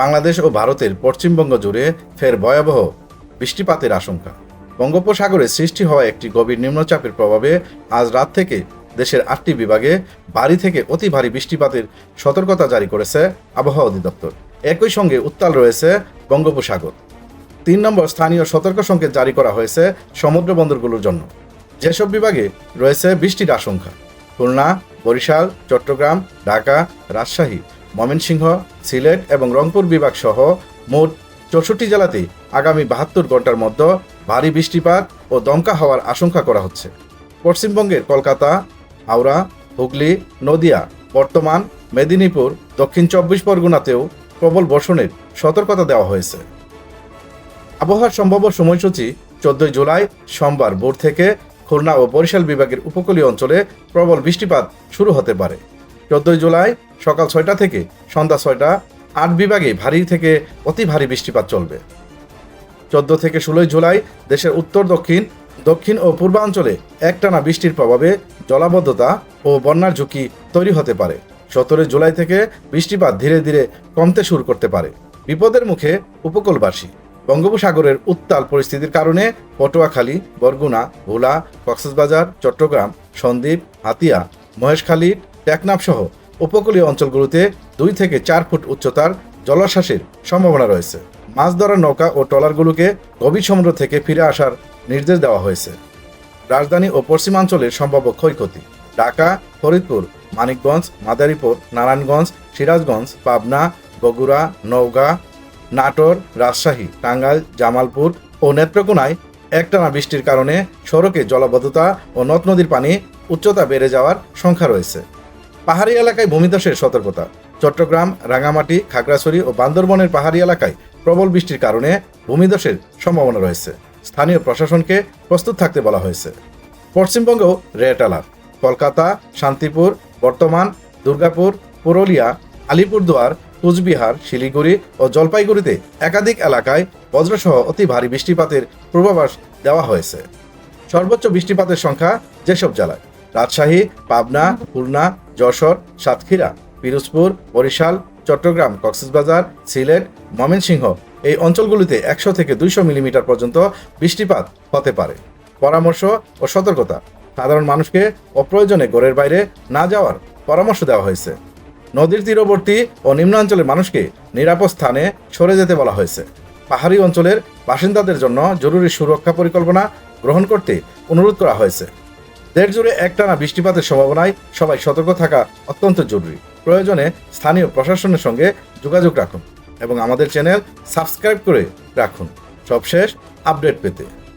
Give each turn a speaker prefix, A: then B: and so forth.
A: বাংলাদেশ ও ভারতের পশ্চিমবঙ্গ জুড়ে ফের ভয়াবহ বৃষ্টিপাতের আশঙ্কা। বঙ্গোপসাগরে সৃষ্টি হওয়া একটি গভীর নিম্নচাপের প্রভাবে আজ রাত থেকে দেশের আটটি বিভাগে ভারী থেকে অতি ভারী বৃষ্টিপাতের সতর্কতা জারি করেছে আবহাওয়া অধিদপ্তর। একই সঙ্গে উত্তাল রয়েছে বঙ্গোপসাগর। তিন নম্বর স্থানীয় সতর্ক সংকেত জারি করা হয়েছে সমুদ্র বন্দরগুলোর জন্য। যেসব বিভাগে রয়েছে বৃষ্টির আশঙ্কা, খুলনা, বরিশাল, চট্টগ্রাম, ঢাকা, রাজশাহী ময়মনসিংহ, সিলেট এবং রংপুর বিভাগ সহ মোট চৌষট্টি জেলাতেই আগামী বাহাত্তর ঘণ্টার মধ্যে ভারী বৃষ্টিপাত ও দমকা হওয়ার আশঙ্কা করা হচ্ছে। পশ্চিমবঙ্গের কলকাতা, হাওড়া, হুগলি, নদিয়া, বর্তমান, মেদিনীপুর, দক্ষিণ চব্বিশ পরগনাতেও প্রবল বর্ষণের সতর্কতা দেওয়া হয়েছে। আবহাওয়ার সম্ভাব্য সময়সূচি চোদ্দই জুলাই সোমবার ভোর থেকে খুলনা ও বরিশাল বিভাগের উপকূলীয় অঞ্চলে প্রবল বৃষ্টিপাত শুরু হতে পারে। চোদ্দই জুলাই সকাল ছয়টা থেকে সন্ধ্যা ছয়টা, আট বিভাগে ভারী থেকে অতি ভারী বৃষ্টিপাত চলবে। চোদ্দ থেকে ষোলোই জুলাই দেশের উত্তর, দক্ষিণ দক্ষিণ ও পূর্বাঞ্চলে একটানা বৃষ্টির প্রভাবে জলাবদ্ধতা ও বন্যার ঝুঁকি তৈরি হতে পারে। সতেরোই জুলাই থেকে বৃষ্টিপাত ধীরে ধীরে কমতে শুরু করতে পারে। বিপদের মুখে উপকূলবাসী। বঙ্গোপসাগরের উত্তাল পরিস্থিতির কারণে পটুয়াখালী, বরগুনা, ভোলা, কক্সবাজার, চট্টগ্রাম, সন্দ্বীপ, হাতিয়া, মহেশখালী টেকনাফ সহ উপকূলীয় অঞ্চলগুলোতে দুই থেকে চার ফুট উচ্চতার জলোচ্ছ্বাসের সম্ভাবনা রয়েছে। মাছ ধরার নৌকা ও ট্রলারগুলোকে গভীর সমুদ্র থেকে ফিরে আসার নির্দেশ দেওয়া হয়েছে। রাজধানী ও পশ্চিমাঞ্চলের সম্ভাব্য ক্ষয়ক্ষতি ঢাকা, ফরিদপুর, মানিকগঞ্জ, মাদারীপুর, নারায়ণগঞ্জ, সিরাজগঞ্জ, পাবনা, বগুড়া, নওগাঁ, নাটোর, রাজশাহী, টাঙ্গাইল, জামালপুর ও নেত্রকোনায় একটানা বৃষ্টির কারণে সড়কে জলাবদ্ধতা ও নদ নদীর পানি উচ্চতা বেড়ে যাওয়ার সংখ্যা রয়েছে। পাহাড়ি এলাকায় ভূমিধসের সতর্কতা। চট্টগ্রাম, রাঙামাটি, খাগড়াছড়ি ও বান্দরবনের পাহাড়ি এলাকায় প্রবল বৃষ্টির কারণে ভূমিধসের সম্ভাবনা রয়েছে। স্থানীয় প্রশাসনকে প্রস্তুত থাকতে বলা হয়েছে। পশ্চিমবঙ্গেও রেড অ্যালার্ট। কলকাতা, শান্তিপুর, বর্তমান, দুর্গাপুর, পুরুলিয়া, আলিপুরদুয়ার, কুচবিহার, শিলিগুড়ি ও জলপাইগুড়িতে একাধিক এলাকায় বজ্রসহ অতি ভারী বৃষ্টিপাতের পূর্বাভাস দেওয়া হয়েছে। সর্বোচ্চ বৃষ্টিপাতের সংখ্যা যেসব জেলায়? রাজশাহী, পাবনা, খুলনা যশোর, সাতক্ষীরা, পিরোজপুর, বরিশাল, চট্টগ্রাম, কক্সবাজার, সিলেট, ময়মনসিংহ। এই অঞ্চলগুলিতে একশো থেকে দুইশো মিলিমিটার পর্যন্ত বৃষ্টিপাত হতে পারে। পরামর্শ ও সতর্কতা। সাধারণ মানুষকে অপ্রয়োজনে ঘরের বাইরে না যাওয়ার পরামর্শ দেওয়া হয়েছে। নদীর তীরবর্তী ও নিম্নাঞ্চলের মানুষকে নিরাপদ স্থানে সরে যেতে বলা হয়েছে। পাহাড়ি অঞ্চলের বাসিন্দাদের জন্য জরুরি সুরক্ষা পরিকল্পনা গ্রহণ করতে অনুরোধ করা হয়েছে। দেশ জুড়ে একটানা বৃষ্টিপাতের সম্ভাবনায় সবাই সতর্ক থাকা অত্যন্ত জরুরি। প্রয়োজনে স্থানীয় প্রশাসনের সঙ্গে যোগাযোগ রাখুন এবং আমাদের চ্যানেল সাবস্ক্রাইব করে রাখুন। সবশেষ আপডেট পেতে।